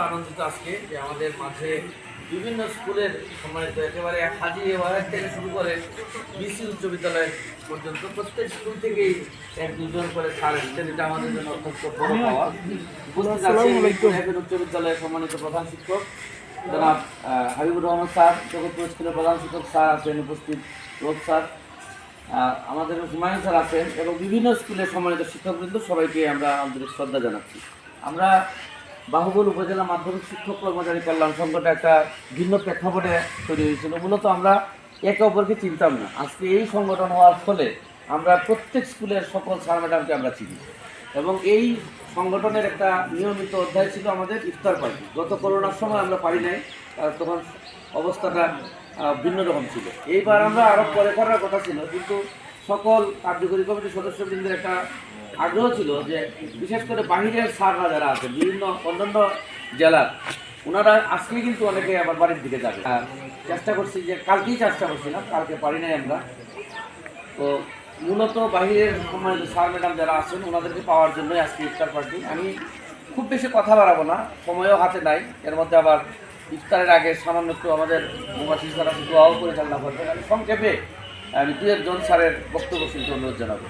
আনন্দিত আজকে যে আমাদের মাঝে বিভিন্ন স্কুলের সম্মানিত একেবারে হাজি ওয়াহেদ থেকে শুরু করে বিসি উচ্চ বিদ্যালয় পর্যন্ত প্রত্যেক স্কুল থেকেই এক দুজন করে স্যার এসেছেন এটা আমাদের জন্য অত্যন্ত বড় পাওয়া। উপস্থিত আছেন উচ্চ বিদ্যালয়ের সম্মানিত প্রধান শিক্ষক জনাব হাবিবুর রহমান স্যার জগৎপুর স্কুলের প্রধান শিক্ষক স্যার আছেন উপস্থিত রোগ স্যার। আমাদের হুমায়ুন স্যার আছেন এবং বিভিন্ন স্কুলের সম্মানিত শিক্ষকবৃন্দ সবাইকে আমরা আন্তরিক শ্রদ্ধা জানাচ্ছি। আমরা বাহুবল উপজেলা মাধ্যমিক শিক্ষক কর্মচারী কল্যাণ সংঘটা একটা ভিন্ন প্রেক্ষাপটে তৈরি হয়েছিল। মূলত আমরা একে অপরকে চিনতাম না। আজকে এই সংগঠন হওয়ার ফলে আমরা প্রত্যেক স্কুলের সকল স্যার ম্যাডামকে আমরা চিনি। এবং এই সংগঠনের একটা নিয়মিত অধ্যায় ছিল আমাদের ইফতার পার্টি। গত করোনার সময় আমরা পারি নাই কারণ তখন অবস্থাটা ভিন্ন রকম ছিল। এইবার আমরা আরও পরে করার কথা ছিল, কিন্তু সকল কার্যকরী কমিটির সদস্যবৃন্দের একটা আগ্রহ ছিল যে বিশেষ করে বাহিরের স্যাররা যারা আছে, বিভিন্ন অন্যান্য জেলার, ওনারা আজকে কিন্তু অনেকে আবার বাড়ির দিকে যাবে। চেষ্টা করছি যে কালকেই চেষ্টা করছিলাম কালকে পারি নাই আমরা। তো মূলত বাহিরের সম্মানিত স্যার ম্যাডাম যারা আছেন, ওনাদেরকে পাওয়ার জন্যই আজকে ইফতার পার্টি। আমি খুব বেশি কথা বাড়াবো না, সময়ও হাতে নাই। এর মধ্যে আবার ইফতারের আগে সামান্য একটু আমাদের মুবাসী স্যার আছে দোয়াও পরিচালনা করবেন আমি সংক্ষেপে আমি দু একজন স্যারের বক্তব্য শুনতে অনুরোধ জানাব।